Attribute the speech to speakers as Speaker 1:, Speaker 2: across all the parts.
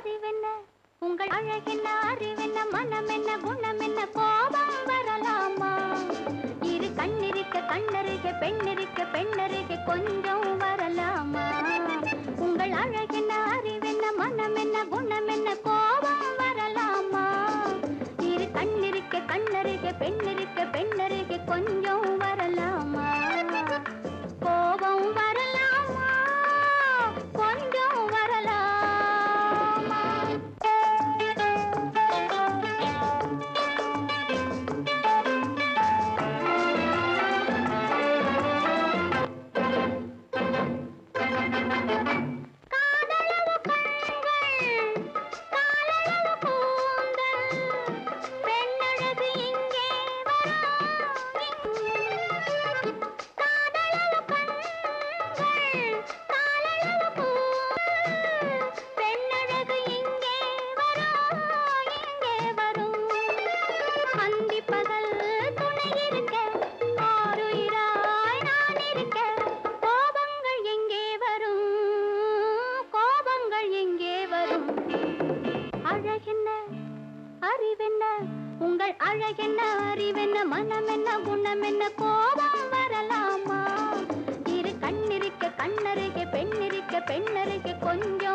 Speaker 1: அறிவென்ன? உங்கள் அழகென்ன அறிவென்ன? மனம் என்ன? குணம் என்ன? கோபம் வரலாமா? இரு கண்ணிருக்க கண்ணருக பெண்ணிருக்க பெண்ணருக கொஞ்சம் வரலாமா? உங்கள் அழகென்ன அறிவென்ன? மனம் என்ன? குணம் என்ன? கோபம் வரலாமா? இரு கண்ணிருக்க கண்ணருக பெண்ணிருக்க பெண்ணருக கொஞ்சம் அழகென்ன அறிவென்ன மனம் என்ன குணம் என்ன கோபம் வரலாமா? இரு கண்ணிருக்க கண்ணருக பெண்ணிருக்க பெண்ணருக கொஞ்சம்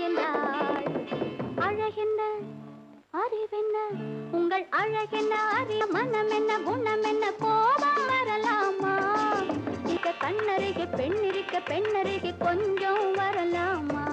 Speaker 1: என்றாள் அழகென்ன அறிவென்ன உங்கள் அழகென்ன அறி மனம் என்ன குணம் என்ன கோபம் வரலாமா? இக்க கண்ணருகே பெண்ணருக பெண்ணருகே கொஞ்சம் வரலாமா?